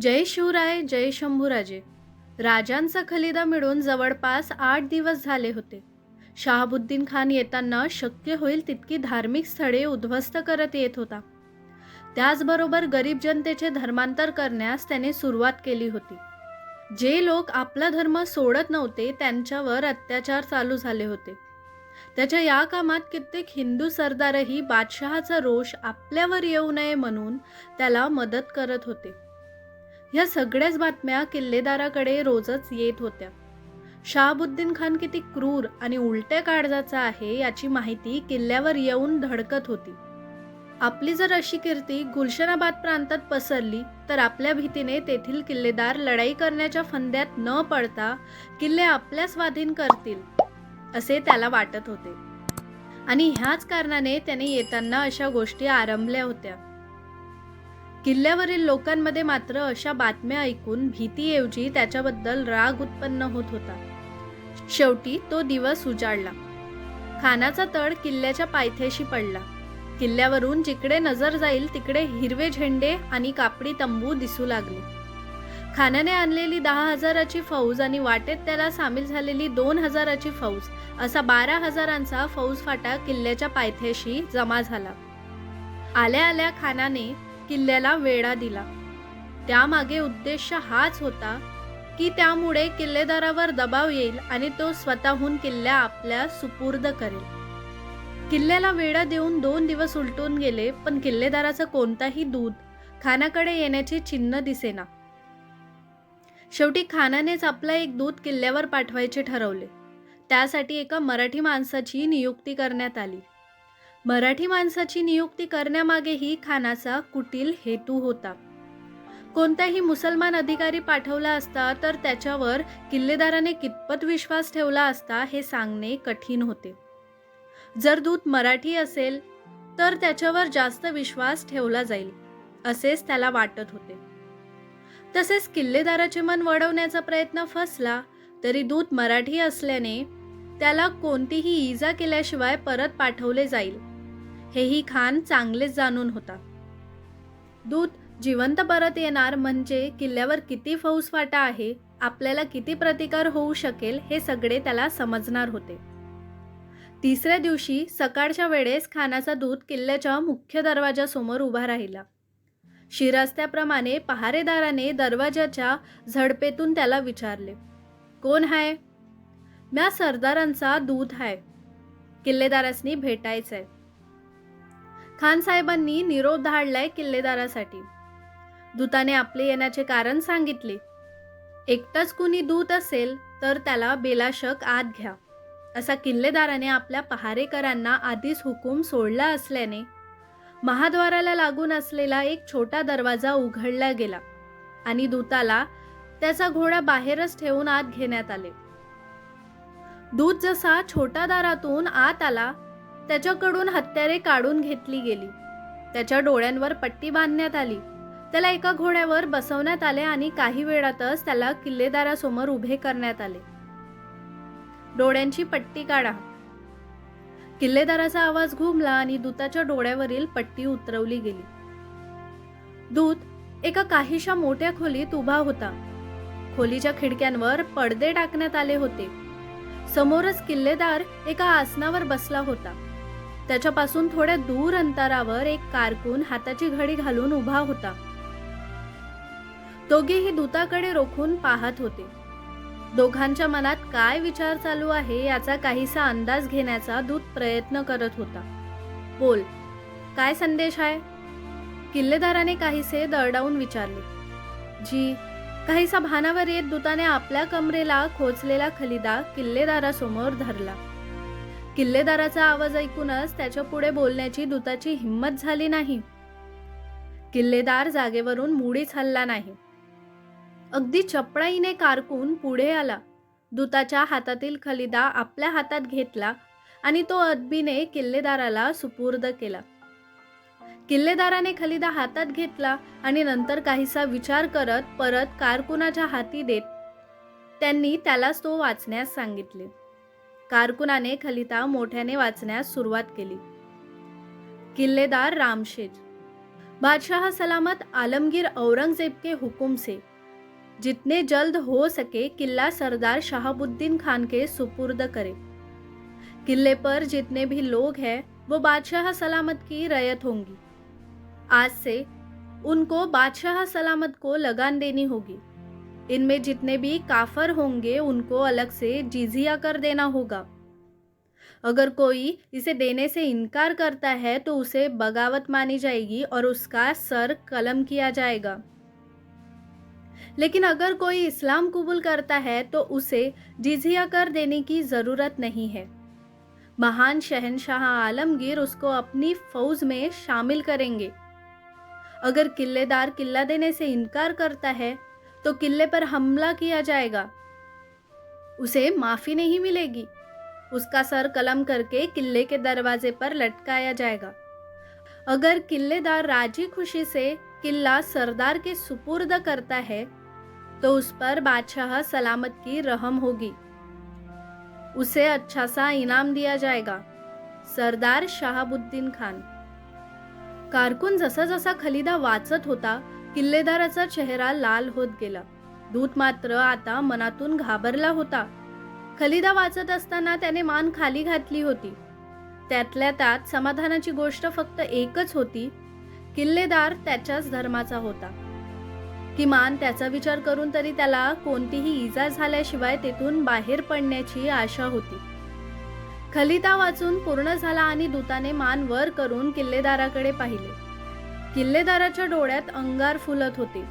जय शिवराय जय शंभूराजे. राजांचा खलिदा मिळून जवळपास आठ दिवस झाले होते. शहाबुद्दीन खान येताना शक्य होईल तितकी धार्मिक स्थळे उद्ध्वस्त करत येत होता. त्याचबरोबर गरीब जनतेचे धर्मांतर करण्यास त्याने सुरुवात केली होती. जे लोक आपला धर्म सोडत नव्हते त्यांच्यावर अत्याचार चालू झाले होते. त्याच्या या कामात कित्येक हिंदू सरदारही बादशहाचा रोष आपल्यावर येऊ नये म्हणून त्याला मदत करत होते. ह्या सगळ्याच बातम्या किल्लेदाराकडे रोजच येत होत्या. शहाबुद्दीन खान किती क्रूर आणि उलट्या काळजाचा आहे याची माहिती किल्ल्यावर येऊन धडकत होती. आपली जर अशी कीर्ती गुलशनाबाद प्रांतात पसरली तर आपल्या भीतीने तेथील किल्लेदार लढाई करण्याच्या फंद्यात न पडता किल्ले आपल्या स्वाधीन करतील असे त्याला वाटत होते. आणि ह्याच कारणाने त्याने येताना अशा गोष्टी आरंभल्या होत्या. किल्ल्यावरील लोकांमध्ये मात्र अशा बातम्या ऐकून भीतीऐवजी त्याच्याबद्दल राग उत्पन्न होत होता. शेवटी तो दिवस उजाडला. खानाचा तळ किल्ल्याच्या पायथ्याशी पडला. किल्ल्यावरून जिकडे नजर जाईल तिकडे हिरवे झेंडे आणि कापडी तंबू दिसू लागले. खानाने आणलेली दहा हजाराची फौज आणि वाटेत त्याला सामील झालेली दोन हजाराची फौज असा बारा हजारांचा फौज फाटा किल्ल्याच्या पायथ्याशी जमा झाला. आल्या आल्या खानाने किल्ल्याला वेढा दिला. त्यामागे उद्देश हाच होता की त्यामुळे किल्लेदारावर दबाव येईल आणि तो स्वतःहून किल्ल्या आपल्या सुपूर्द करेल. किल्ल्याला वेढा देऊन दोन दिवस उलटून गेले पण किल्लेदाराचं कोणताही दूध खानाकडे येण्याचे चिन्ह दिसेना. शेवटी खानानेच आपला एक दूत किल्ल्यावर पाठवायचे ठरवले. त्यासाठी एका मराठी माणसाची नियुक्ती करण्यात आली. मराठी माणसाची नियुक्ती करण्यामागेही खानाचा कुटील हेतू होता. कोणताही मुसलमान अधिकारी पाठवला असता तर त्याच्यावर किल्लेदाराने कितपत विश्वास ठेवला असता हे सांगणे कठीण होते. जर दूत मराठी असेल तर त्याच्यावर जास्त विश्वास ठेवला जाईल असेच त्याला वाटत होते. तसेच किल्लेदाराचे मन वळवण्याचा प्रयत्न फसला तरी दूत मराठी असल्याने त्याला कोणतीही इजा केल्याशिवाय परत पाठवले जाईल हेही खान चांगलेच जाणून होता. दूत जिवंत परत येणार म्हणजे किल्ल्यावर किती फौजफाटा आहे आपल्याला किती प्रतिकार होऊ शकेल हे सगळे त्याला समजणार होते. तिसऱ्या दिवशी सकाळच्या वेळेस खानाचा दूत किल्ल्याच्या मुख्य दरवाजासमोर उभा राहिला. शिरस्त्याप्रमाणे पहारेदाराने दरवाजाच्या झडपेतून त्याला विचारले कोण हाय? म्या सरदारांचा दूत हाय. किल्लेदारासनी भेटायचंय. खान साहेबांनी निरोप धाडलाय किल्लेदारासाठी. दूताने आपले येण्याचे कारण सांगितले. एकटाच कुणी दूत असेल तर त्याला बेलाशक आत घ्या. असा किल्लेदाराने आपल्या पहारेकरांना आधीच हुकूम सोडला असल्याने महाद्वाराला लागून असलेला एक छोटा दरवाजा उघडला गेला आणि दूताला त्याचा घोडा बाहेरच ठेवून आत घेण्यात आले. दूत जसा छोटा दारातून आत आला त्याच्याकडून हत्यारे काढून घेतली गेली. त्याच्या डोळ्यांवर पट्टी बांधण्यात आली. त्याला एका घोड्यावर बसवण्यात आले आणि काही वेळातच त्याला किल्लेदारासमोर उभे करण्यात आले. डोळ्यांची पट्टी काढा. किल्लेदाराचा आवाज घुमला आणि दूताच्या डोळ्यावरील पट्टी उतरवली गेली. दूत एका काहीशा मोठ्या खोलीत उभा होता. खोलीच्या खिडक्यांवर पडदे टाकण्यात आले होते. समोरच किल्लेदार एका आसनावर बसला होता. त्याच्यापासून थोड्या दूर अंतरावर एक कारकून हाताची घडी घालून उभा होता. दोघेही दूताकडे रोखून पाहत होते. दोघांच्या मनात काय विचार चालू आहे याचा काहीसा अंदाज घेण्याचा दूत प्रयत्न करत होता. बोल काय संदेश आहे? किल्लेदाराने काहीसे दरडावून विचारले. जी काहीसा भानावर येत दूताने आपल्या कमरेला खोचलेला खलिदा किल्लेदारासमोर धरला. किल्लेदाराचा आवाज ऐकूनच त्याच्या पुढे बोलण्याची दूताची हिंमत झाली नाही. किल्लेदार जागेवरून मुडीच हल्ला नाही. अगदी चपळाईने कारकून पुढे आला. दूताच्या हातातील खलिदा आपल्या हातात घेतला आणि तो अदबीने किल्लेदाराला सुपूर्द केला. किल्लेदाराने खलिदा हातात घेतला आणि नंतर काहीसा विचार करत परत कारकुनाच्या हाती देत त्यांनी त्यालाच तो वाचण्यास सांगितले. कारकुनाने खलिता मोठ्याने वाचण्यास सुरुवात केली. किल्लेदार रामशेज. बादशाह सलामत आलमगीर औरंगज़ेब के हुक्म से जितने जल्द हो सके किला सरदार शाहबुद्दीन खान के सुपुर्द करे. किले पर जितने भी लोग हैं, वो बादशाह सलामत की रयत होंगी. आज से उनको बादशाह सलामत को लगान देनी होगी. इनमें जितने भी काफर होंगे, उनको अलग से जिजिया कर देना होगा। अगर कोई इसे देने से इनकार करता है तो उसे बगावत मानी जाएगी और उसका सर कलम किया जाएगा। लेकिन अगर कोई इस्लाम कबूल करता है तो उसे जिजिया कर देने की ज़रूरत नहीं है। महान शहनशाह आलमगीर उसको अपनी फौज में शामिल करेंगे। अगर किलेदार किला देने से इनकार करता है तो किले पर हमला किया जाएगा। उसे माफ़ी नहीं मिलेगी। उसका सर कलम करके किले के दरवाजे पर लटकाया जाएगा। अगर किल्लेदार राज़ी खुशी से किला सरदार के सुपुर्द करता है तो उस पर बादशाह सलामत की रहम होगी। उसे अच्छा सा इनाम दिया जाएगा, सरदार शहाबुद्दीन खान। कारकुन जसा जसा खलिदा वाचत होता किल्लेदाराचा चेहरा लाल होत गेला. दूत मात्र आता मनातून घाबरला होता. खलिदा वाचत असताना त्याने मान खाली घातली होती. त्यातल्या त्यात समाधानाची गोष्ट फक्त एकच होती. किल्लेदार त्याच्याच धर्माचा होता. किमान त्याचा विचार करून तरी त्याला कोणतीही इजा झाल्याशिवाय तेथून बाहेर पडण्याची आशा होती. खलिता वाचून पूर्ण झाला आणि दूताने मान वर करून किल्लेदाराकडे पाहिले. किल्लेदाराच्या डोळ्यात अंगार फुलत होते.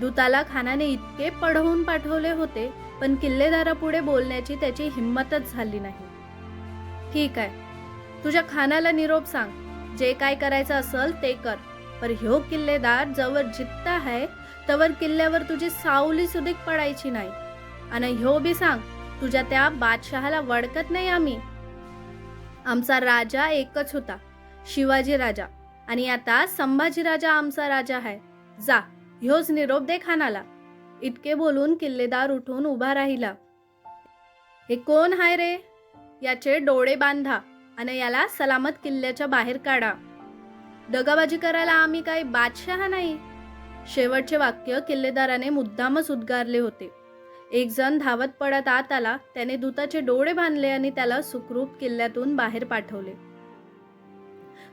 दूताला खानाने इतके पढवून पाठवले होते पण किल्लेदारापुढे बोलण्याची त्याची हिंमतच झाली नाही. ठीक आहे तुझ्या खानाला निरोप सांग. जे काय करायचं असल ते कर. पर ह्यो किल्लेदार जवळ जित्ता आहे तवर किल्ल्यावर तुझी सावली सुधीक पडायची नाही. आणि ह्यो बी सांग तुझ्या त्या बादशहाला वडकत नाही आम्ही. आमचा राजा एकच होता शिवाजी राजा. आणि आता संभाजी राजा आमचा राजा आहे. जा ह्योच निरोप दे खानाला इतके बोलून किल्लेदार उठून उभा राहिला. हे कोण हाय रे? याचे डोळे बांधा आणि याला सलामत किल्ल्याच्या बाहेर काढा. दगाबाजी करायला आम्ही काही बादशहा नाही. शेवटचे वाक्य किल्लेदाराने मुद्दामच उद्गारले होते. एक जण धावत पडत आत आला त्याने दूताचे डोळे बांधले आणि त्याला सुखरूप किल्ल्यातून बाहेर पाठवले.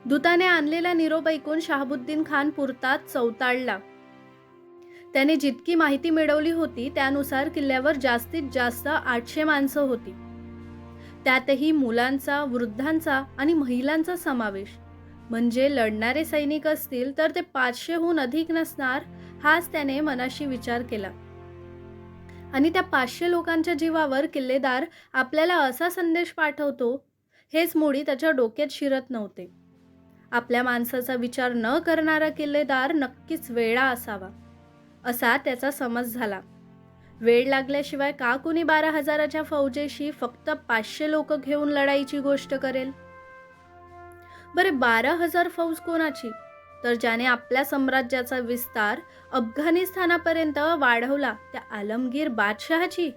दूताने आणलेला निरोप ऐकून शहाबुद्दीन खान पुरतात चौताळला त्याने जितकी माहिती मिळवली होती त्यानुसार किल्ल्यावर जास्तीत जास्त आठशे माणसं होती. त्यातही मुलांचा वृद्धांचा आणि महिलांचा समावेश. म्हणजे लढणारे सैनिक असतील तर ते पाचशेहून अधिक नसणार हाच त्याने मनाशी विचार केला. आणि त्या पाचशे लोकांच्या जीवावर किल्लेदार आपल्याला असा संदेश पाठवतो हेच मुळी त्याच्या डोक्यात शिरत नव्हते. आपल्या माणसाचा विचार न करणारा किल्लेदार नक्कीच वेळा असावा असा त्याचा समज झाला. वेळ लागल्याशिवाय का कुणी बारा हजाराच्या फौजेशी फक्त पाचशे लोक घेऊन लढाईची गोष्ट करेल? बरे बारा हजार फौज कोणाची? तर ज्याने आपल्या साम्राज्याचा विस्तार अफगाणिस्तानापर्यंत वाढवला त्या आलमगीर बादशहाची.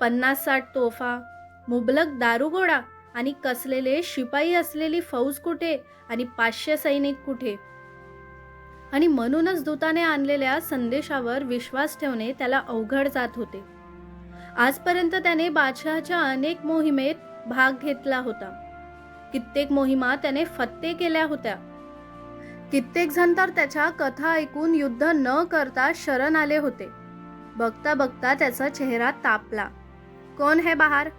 पन्नास साठ तोफा मुबलक दारुगोळा आणि कसलेले शिपाई असलेली फौज कुठे आणि पाचशे सैनिक कुठे? आणि म्हणूनच दूताने आणलेल्या संदेशावर विश्वास ठेवणे त्याला अवघड जात होते. आजपर्यंत त्याने बादशहाच्या अनेक मोहिमेत भाग घेतला होता. कित्येक मोहिमा त्याने फत्ते केल्या होत्या. कित्येक जण तर त्याच्या कथा ऐकून युद्ध न करता शरण आले होते. बघता बघता त्याचा चेहरा तापला. कोण है बहार?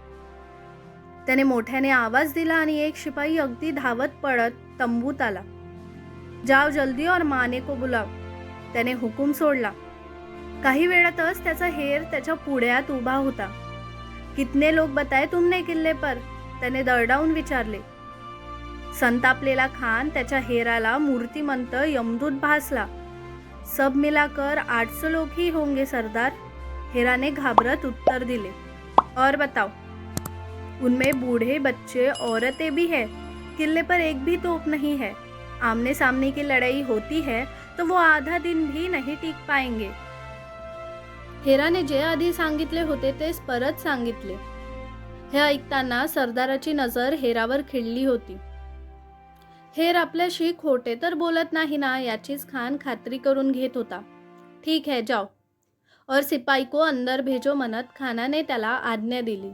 त्याने मोठ्याने आवाज दिला आणि एक शिपाई अगदी धावत पडत तंबूत आला. जाव जल्दी और माने को बुलाव. त्याने हुकूम सोडला. काही वेळातच त्याचा हेर त्याच्या पुढ्यात उभा होता. कितने लोक बताए तुमने किल्ले पर? त्याने दरडावून विचारले. संतापलेला खान त्याच्या हेराला मूर्तिमंत यमदूत भासला. सब मिलाकर आठ सौ ही होंगे सरदार. हेराने घाबरत उत्तर दिले. और बताओ उनमें बूढ़े बच्चे औरतें भी हैं। किले पर एक भी तोप नहीं है। आमने सामने की लड़ाई होती है तो वो आधा दिन भी नहीं टिक पाएंगे। हेराने जे आधी सांगितले होते तेच परत सांगितले। हे ऐकताना सरदाराची नजर हेरावर खिळली होती. हेर आपल्याशी खोटे तर बोलत नाही ना याचीच खान खात्री करून घेत होता. ठीक है जाओ. और सिपाई को अंदर भेजो म्हणत खानाने त्याला आज्ञा दिली.